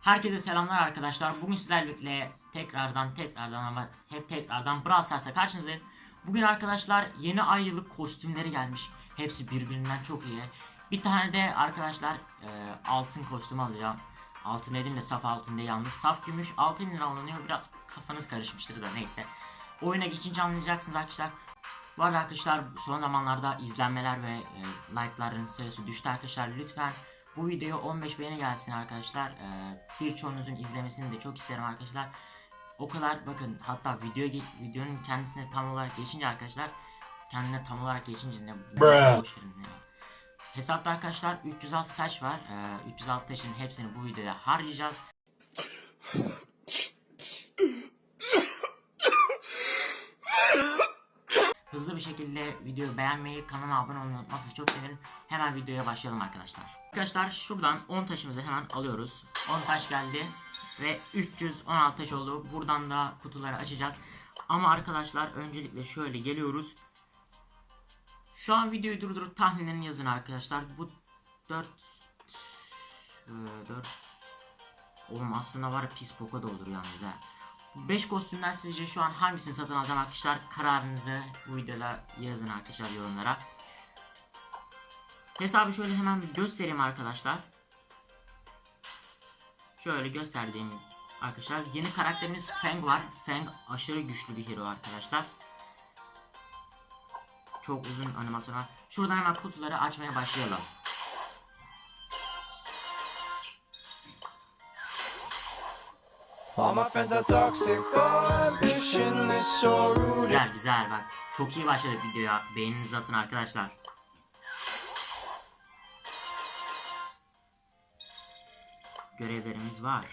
Herkese selamlar arkadaşlar. Bugün sizlerle tekrardan tekrardan ama hep tekrardan Brawl Stars'ta karşınızdayım. Bugün arkadaşlar yeni ay yıllık kostümleri gelmiş. Hepsi birbirinden çok iyi. Bir tane de arkadaşlar e, altın kostüm alacağım. Altın dedim de saf altın değil yalnız. Saf gümüş altın lira alınıyor. Biraz kafanız karışmıştır da neyse. Oyuna geçince anlayacaksınız arkadaşlar. Bu arada arkadaşlar son zamanlarda izlenmeler ve e, like'ların sayısı düştü arkadaşlar. Lütfen bu videoya 15 beğeni gelsin arkadaşlar. Ee, birçoğunuzun izlemesini de çok isterim arkadaşlar. O kadar bakın hatta video videonun kendisine tam olarak geçince arkadaşlar kendine tam olarak geçince ne Bruh. boş verin ya. Hesapta arkadaşlar 306 taş var. Ee, 306 taşın hepsini bu videoda harcayacağız. Hızlı bir şekilde videoyu beğenmeyi, kanala abone olmayı unutmazsanız çok sevinirim. Hemen videoya başlayalım arkadaşlar. Arkadaşlar şuradan 10 taşımızı hemen alıyoruz. 10 taş geldi ve 316 taş oldu. Buradan da kutuları açacağız. Ama arkadaşlar öncelikle şöyle geliyoruz. Şu an videoyu durdurup tahminlerini yazın arkadaşlar. Bu 4 4 Oğlum aslında var pis poka da yalnız ha. 5 kostümden sizce şu an hangisini satın alacağım arkadaşlar? Kararınızı bu videoda yazın arkadaşlar yorumlara. Hesabı şöyle hemen göstereyim arkadaşlar. Şöyle gösterdiğim arkadaşlar. Yeni karakterimiz Fang var. Fang aşırı güçlü bir hero arkadaşlar. Çok uzun animasyon var. Şuradan hemen kutuları açmaya başlayalım. All my friends are toxic, is so rude. Güzel güzel bak. Çok iyi başladık videoya. Beğeninizi atın arkadaşlar. Görevlerimiz var.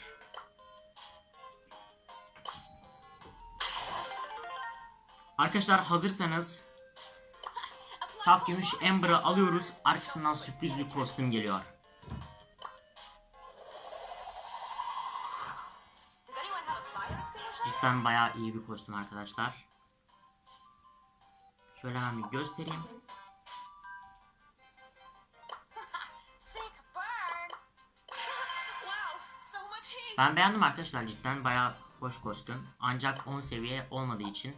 Arkadaşlar hazırsanız Saf gümüş Amber'ı alıyoruz. Arkasından sürpriz bir kostüm geliyor. Cidden bayağı iyi bir kostüm arkadaşlar. Şöyle hemen bir göstereyim. Ben beğendim arkadaşlar cidden bayağı hoş kostüm. Ancak 10 seviye olmadığı için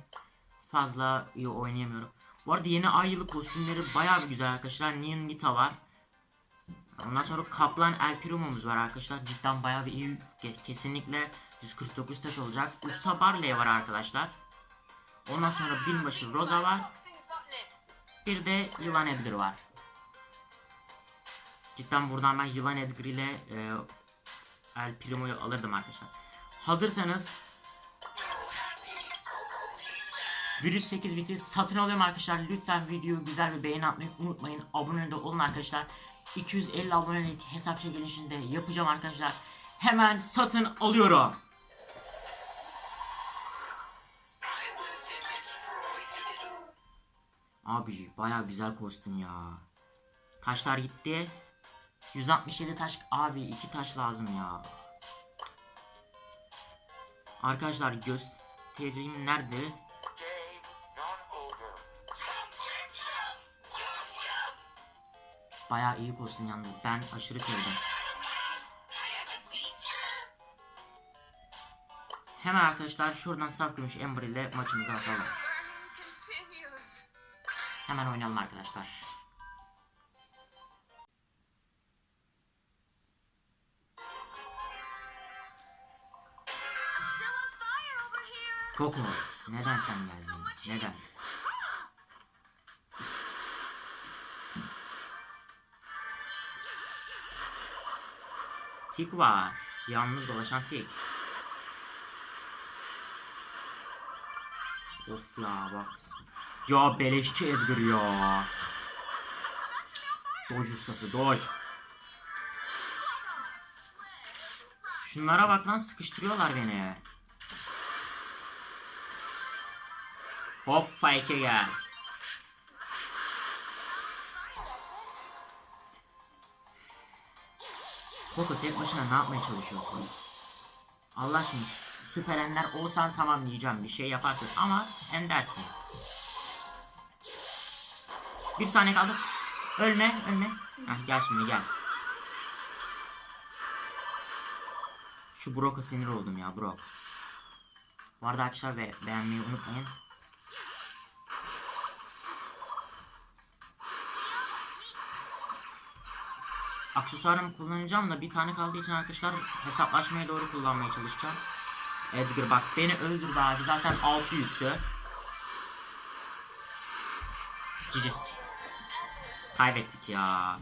fazla iyi oynayamıyorum. Bu arada yeni ay yılı kostümleri bayağı bir güzel arkadaşlar. Neon Nita var. Ondan sonra Kaplan El Primo'muz var arkadaşlar. Cidden bayağı bir iyi. Ke- Kesinlikle 149 taş olacak. Usta Barley var arkadaşlar. Ondan sonra binbaşı Rosa var. Bir de Yılan Edgar var. Cidden buradan ben Yılan Edgar ile e, El Primo'yu alırdım arkadaşlar. Hazırsanız Virüs 8 biti satın alıyorum arkadaşlar. Lütfen videoyu güzel bir beğeni atmayı unutmayın. Abone de olun arkadaşlar. 250 abonelik hesap çekilişinde yapacağım arkadaşlar. Hemen satın alıyorum. Abi baya güzel kostüm ya. Taşlar gitti. 167 taş. Abi iki taş lazım ya. Arkadaşlar göstereyim nerede? Baya iyi kostüm yalnız. Ben aşırı sevdim. Hemen arkadaşlar şuradan saf gümüş Ember ile maçımızı atalım. Hemen oynayalım arkadaşlar. Koko, neden sen geldin? Neden? Tik var. Yalnız dolaşan tik. Of ya bak. Ya beleşçi Edgar ya. Dodge ustası Dodge. Şunlara bak lan sıkıştırıyorlar beni. Hop fake'e gel. Koko tek başına ne yapmaya çalışıyorsun? Allah aşkına süper ender olsan tamam diyeceğim bir şey yaparsın ama endersin. Bir saniye kaldı. Ölme ölme. Heh, gel şimdi gel. Şu Brock'a sinir oldum ya Brock. Bu arada arkadaşlar be beğenmeyi unutmayın. Aksesuarımı kullanacağım da bir tane kaldığı için arkadaşlar hesaplaşmaya doğru kullanmaya çalışacağım. Edgar bak beni öldürdü abi zaten 6 yüktü. Cicis. Kaybettik ya.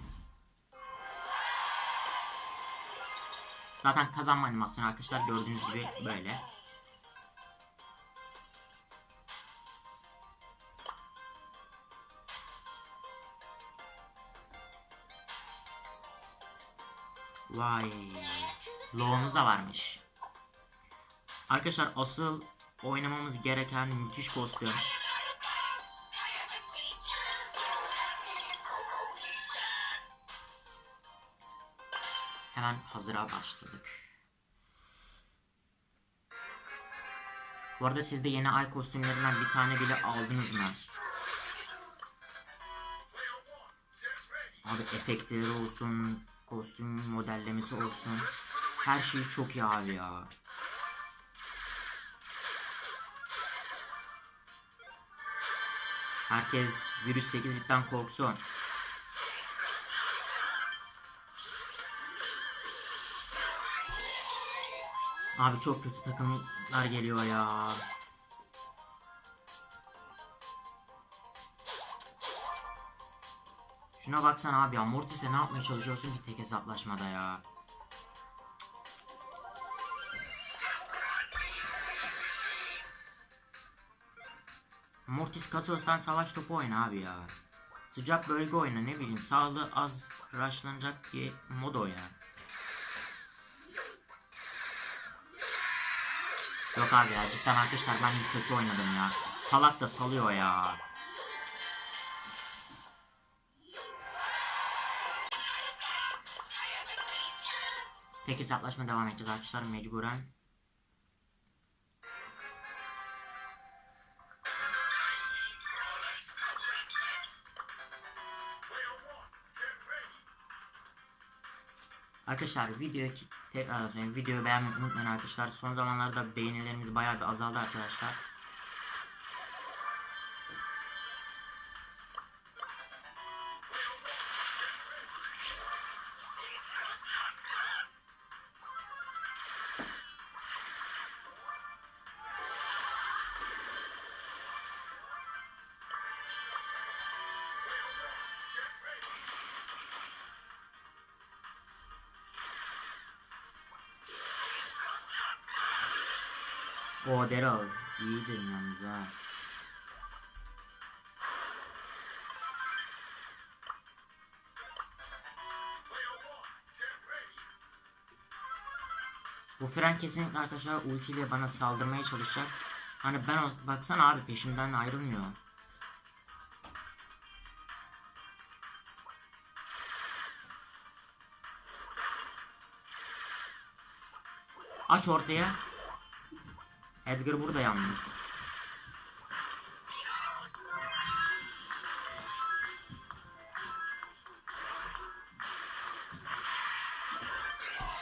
Zaten kazanma animasyonu arkadaşlar gördüğünüz gibi böyle. Vay. Low'umuz da varmış. Arkadaşlar asıl oynamamız gereken müthiş kostüm. Hemen hazıra başladık. Bu arada siz de yeni ay kostümlerinden bir tane bile aldınız mı? Abi efektleri olsun, kostüm modellemesi olsun. Her şey çok iyi abi ya. Herkes virüs 8 bitten korksun. Abi çok kötü takımlar geliyor ya. Şuna baksana abi ya Mortis'le ne yapmaya çalışıyorsun ki tek hesaplaşmada ya. Mortis kasıyor sen savaş topu oyna abi ya. Sıcak bölge oyna ne bileyim sağlığı az rushlanacak bir mod oyna. Yok abi ya cidden arkadaşlar ben kötü oynadım ya. Salak da salıyor ya. Tek hesaplaşma devam edeceğiz arkadaşlar mecburen. Arkadaşlar videoyu ki- tekrar söyleyeyim. Videoyu beğenmeyi unutmayın arkadaşlar. Son zamanlarda beğenilerimiz bayağı bir azaldı arkadaşlar. O Daryl iyidir yalnız ha. Bu fren kesinlikle arkadaşlar ultiyle bana saldırmaya çalışacak. Hani ben baksana abi peşimden ayrılmıyor. Aç ortaya. Edgar burada yalnız.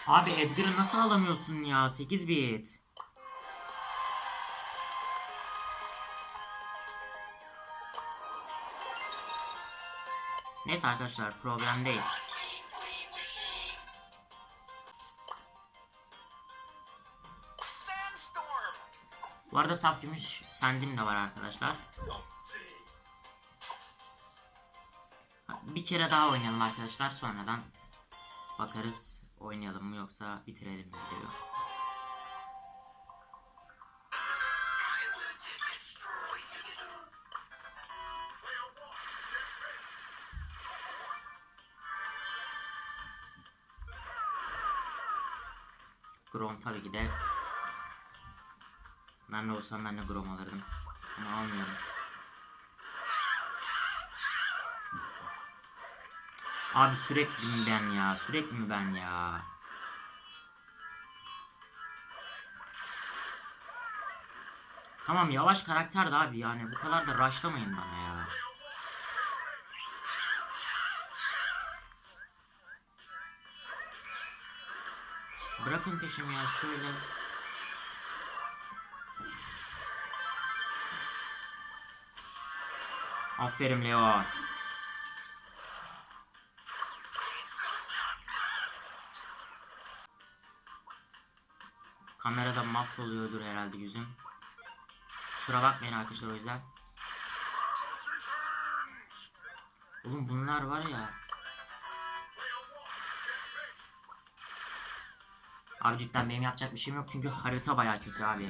Abi Edgar'ı nasıl alamıyorsun ya? 8 bit. Neyse arkadaşlar problem değil. Bu arada saf gümüş sendim de var arkadaşlar. Bir kere daha oynayalım arkadaşlar sonradan bakarız oynayalım mı yoksa bitirelim mi videoyu. Grom tabii ki de ben de olsam ben de Grom alırdım. Ama almıyorum. Abi sürekli mi ben ya? Sürekli mi ben ya? Tamam yavaş karakter de abi yani bu kadar da rushlamayın bana ya. Bırakın peşimi ya şöyle. Aferin Leo. Kamerada mahvoluyordur herhalde yüzüm. Kusura bakmayın arkadaşlar o yüzden. Oğlum bunlar var ya. Abi cidden benim yapacak bir şeyim yok çünkü harita bayağı kötü abi.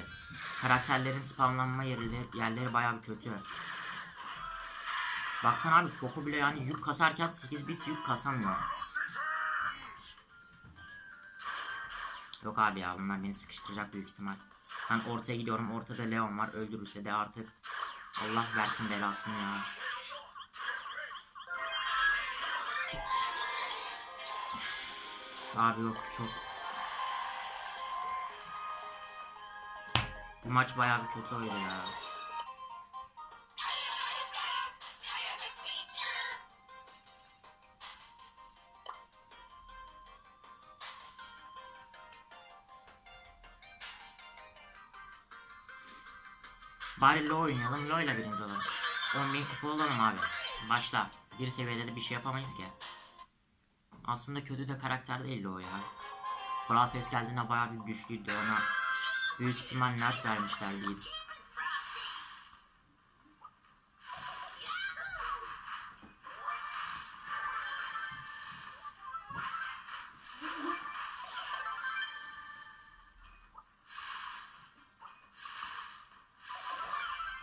Karakterlerin spamlanma yerleri, yerleri bayağı bir kötü. Baksana abi Poco bile yani yük kasarken 8 bit yük kasamıyor. Yok abi ya bunlar beni sıkıştıracak büyük ihtimal. Ben ortaya gidiyorum ortada Leon var öldürürse de artık Allah versin belasını ya. Abi yok çok. Bu maç bayağı bir kötü oydu ya. Bari LoL oynayalım, LoL ile birinci olalım. 10.000 kupa olalım abi. Başla. Bir seviyede de bir şey yapamayız ki. Aslında kötü de karakter değil o ya. Brawl Pass geldiğinde bayağı bir güçlüydü ona. Büyük ihtimal nerf vermişler diyeyim.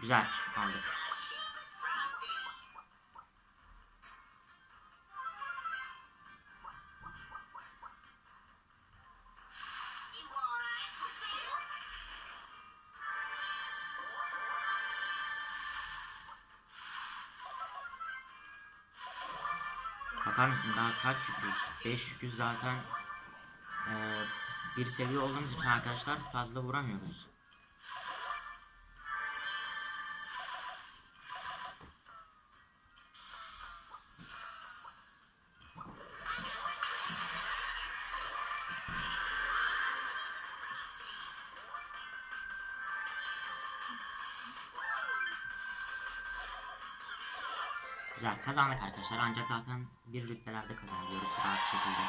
Güzel aldık. Bakar mısın daha kaç yüküz? 5 yüküz zaten eee, bir seviye olduğumuz için arkadaşlar fazla vuramıyoruz. Güzel kazandık arkadaşlar ancak zaten bir rütbelerde kazanıyoruz rahat şekilde.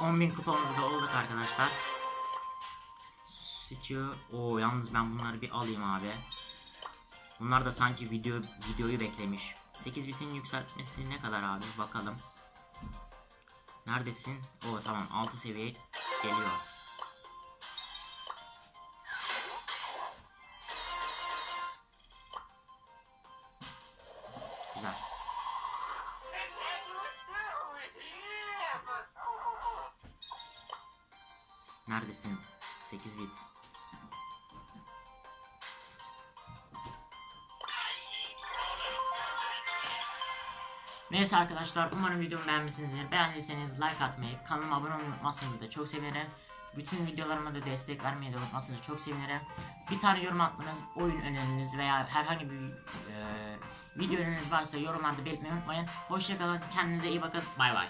On bin kupamızı da olduk arkadaşlar. Stew. Oo yalnız ben bunları bir alayım abi. Bunlar da sanki video videoyu beklemiş. 8 bitin yükseltmesi ne kadar abi bakalım. Neredesin? Oo tamam 6 seviye geliyor. 8 bit. Neyse arkadaşlar umarım videomu beğenmişsinizdir. Beğendiyseniz like atmayı, kanalıma abone olmayı unutmazsanız da çok sevinirim. Bütün videolarıma da destek vermeyi de unutmazsanız çok sevinirim. Bir tane yorum atmanız, oyun öneriniz veya herhangi bir e, video öneriniz varsa yorumlarda belirtmeyi unutmayın. Hoşçakalın, kendinize iyi bakın, bay bay.